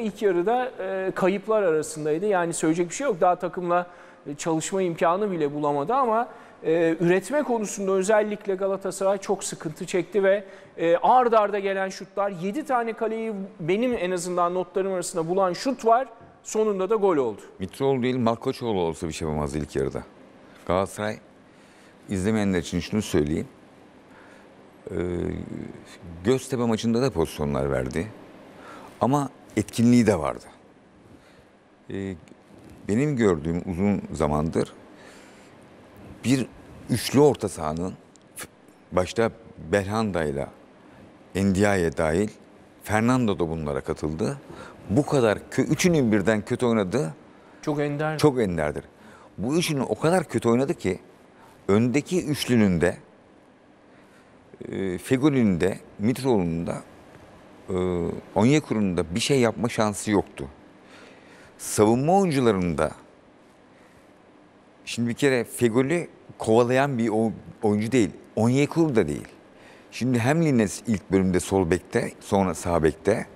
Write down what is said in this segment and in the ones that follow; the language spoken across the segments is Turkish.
İlk yarıda e, kayıplar arasındaydı. Yani söyleyecek bir şey yok. Daha takımla e, çalışma imkanı bile bulamadı ama e, üretme konusunda özellikle Galatasaray çok sıkıntı çekti ve e, ard arda gelen şutlar 7 tane kaleyi benim en azından notlarım arasında bulan şut var. Sonunda da gol oldu. Mitroğlu değil Malkoçoğlu olsa bir şey yapamazdı ilk yarıda. Galatasaray izlemeyenler için şunu söyleyeyim. Ee, Göztepe maçında da pozisyonlar verdi. Ama etkinliği de vardı. Ee, benim gördüğüm uzun zamandır bir üçlü orta sahanın başta Belhanda ile Endiaye dahil Fernando da bunlara katıldı. Bu kadar üçünün birden kötü oynadı Çok ender. çok enderdir. Bu üçünün o kadar kötü oynadı ki öndeki üçlünün de e, Fegoli'nin de Mitroğlu'nun da e, bir şey yapma şansı yoktu. Savunma oyuncularının da şimdi bir kere Fegoli kovalayan bir oyuncu değil. Onyekuru da değil. Şimdi hem Lines ilk bölümde sol bekte, sonra sağ bekte,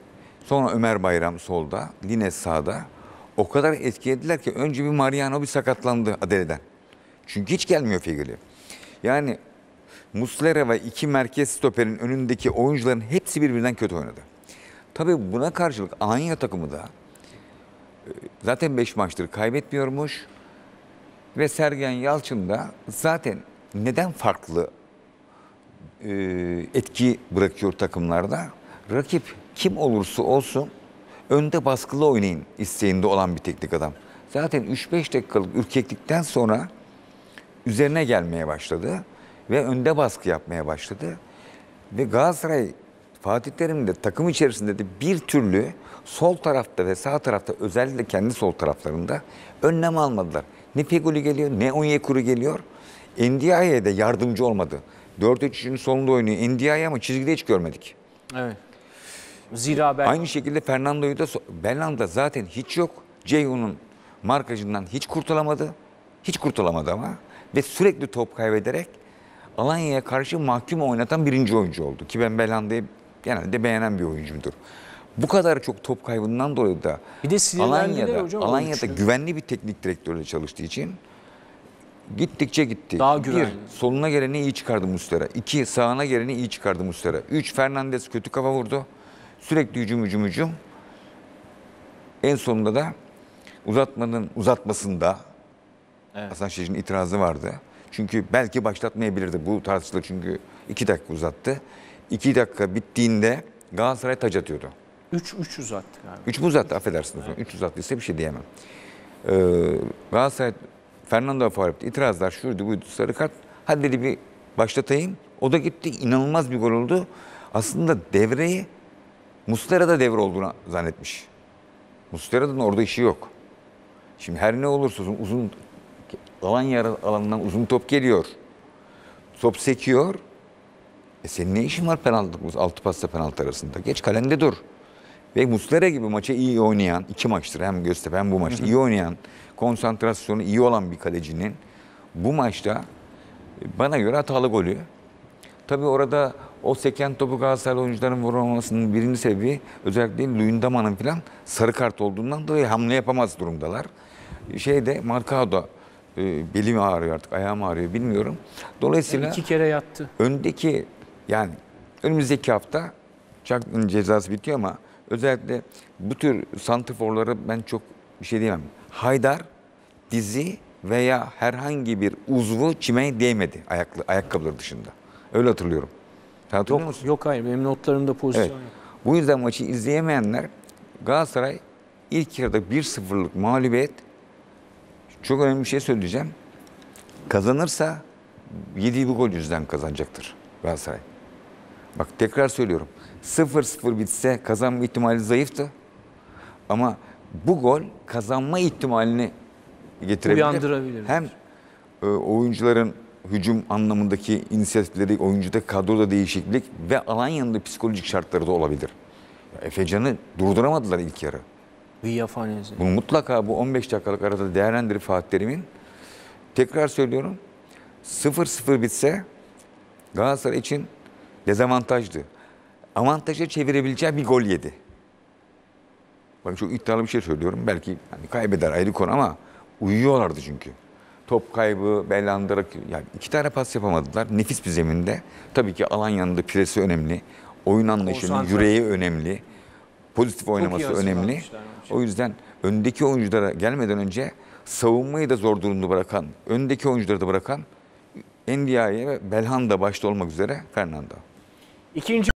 sonra Ömer Bayram solda, Lines sağda. O kadar etkilediler ki önce bir Mariano bir sakatlandı Adele'den. Çünkü hiç gelmiyor Fegoli. Yani Muslera ve iki merkez stoperin önündeki oyuncuların hepsi birbirinden kötü oynadı. Tabii buna karşılık Anya takımı da e, zaten 5 maçtır kaybetmiyormuş. Ve Sergen Yalçın da zaten neden farklı e, etki bırakıyor takımlarda? Rakip kim olursa olsun önde baskılı oynayın isteğinde olan bir teknik adam. Zaten 3-5 dakikalık ürkeklikten sonra üzerine gelmeye başladı ve önde baskı yapmaya başladı. Ve Galatasaray Fatih Terim de takım içerisinde de bir türlü sol tarafta ve sağ tarafta özellikle kendi sol taraflarında önlem almadılar. Ne Feguli geliyor ne Onyekuru geliyor. Ndiaye'ye de yardımcı olmadı. 4-3'ün sonunda oynuyor Ndiaye ama çizgide hiç görmedik. Evet. Zira ben Aynı şekilde Fernando'yu da Belhanda zaten hiç yok. Ceyhun'un markajından hiç kurtulamadı. Hiç kurtulamadı ama. Ve sürekli top kaybederek Alanya'ya karşı mahkum oynatan birinci oyuncu oldu. Ki ben Belhanda'yı genelde beğenen bir oyuncumdur. Bu kadar çok top kaybından dolayı da Bir de Alanya'da, hocam Alanya'da güvenli bir teknik direktörle çalıştığı için gittikçe gitti. Daha Bir, soluna geleni iyi çıkardı Muslera. İki, sağına geleni iyi çıkardı Muslera. Üç, Fernandez kötü kafa vurdu. Sürekli hücum hücum hücum. En sonunda da uzatmanın uzatmasında Evet. Hasan Şeş'in itirazı vardı. Çünkü belki başlatmayabilirdi. Bu tartışılır çünkü iki dakika uzattı. İki dakika bittiğinde Galatasaray taç atıyordu. 3-3 uzattı galiba. Üç mü uzattı? Affedersiniz. Üç uzattıysa bir şey diyemem. Ee, Galatasaray Fernando etti. İtirazlar şuydu buydu sarı kart. Hadi dedi bir başlatayım. O da gitti. İnanılmaz bir gol oldu. Aslında devreyi Muslera da devre olduğunu zannetmiş. Muslera'nın orada işi yok. Şimdi her ne olursa olsun uzun alan yer alanından uzun top geliyor. Top sekiyor. E senin ne işin var penaltı, altı pasla penaltı arasında? Geç kalende dur. Ve Muslera gibi maça iyi oynayan, iki maçtır hem Göztepe hem bu maçta iyi oynayan, konsantrasyonu iyi olan bir kalecinin bu maçta e, bana göre hatalı golü. Tabii orada o seken topu Galatasaray oyuncuların vuramamasının birinci sebebi özellikle Luyendama'nın falan sarı kart olduğundan dolayı hamle yapamaz durumdalar. Şeyde Marcao e, beli mi ağrıyor artık, ayağım ağrıyor bilmiyorum. Dolayısıyla İki kere yattı. öndeki yani önümüzdeki hafta Çaklı'nın cezası bitiyor ama özellikle bu tür santiforları ben çok bir şey diyemem. Haydar dizi veya herhangi bir uzvu çime değmedi ayaklı, ayakkabıları dışında. Öyle hatırlıyorum. Sen hatırlıyor musun? Yok hayır benim notlarımda pozisyon Evet. yok. Bu yüzden maçı izleyemeyenler Galatasaray ilk yarıda 1-0'lık mağlubiyet çok önemli bir şey söyleyeceğim. Kazanırsa yediği bir gol yüzden kazanacaktır Galatasaray. Bak tekrar söylüyorum. 0-0 bitse kazanma ihtimali zayıftı. Ama bu gol kazanma ihtimalini getirebilir. Uyandırabilir. Hem e, oyuncuların hücum anlamındaki inisiyatifleri, oyuncuda kadroda değişiklik ve Alanya'nın da psikolojik şartları da olabilir. Efecan'ı durduramadılar ilk yarı. Fanezi. Bunu mutlaka bu 15 dakikalık arada değerlendirip Fatih Terim'in tekrar söylüyorum 0-0 bitse Galatasaray için dezavantajdı. Avantaja çevirebileceği bir gol yedi. Bak çok iddialı bir şey söylüyorum. Belki hani kaybeder ayrı konu ama uyuyorlardı çünkü. Top kaybı, Belhandıra, yani iki tane pas yapamadılar. Nefis bir zeminde. Tabii ki alan yanında presi önemli. Oyun anlayışının yüreği önemli. Pozitif oynaması önemli. O yüzden öndeki oyunculara gelmeden önce savunmayı da zor durumda bırakan, öndeki oyuncuları da bırakan Endiaye ve Belhanda başta olmak üzere Fernando. İkinci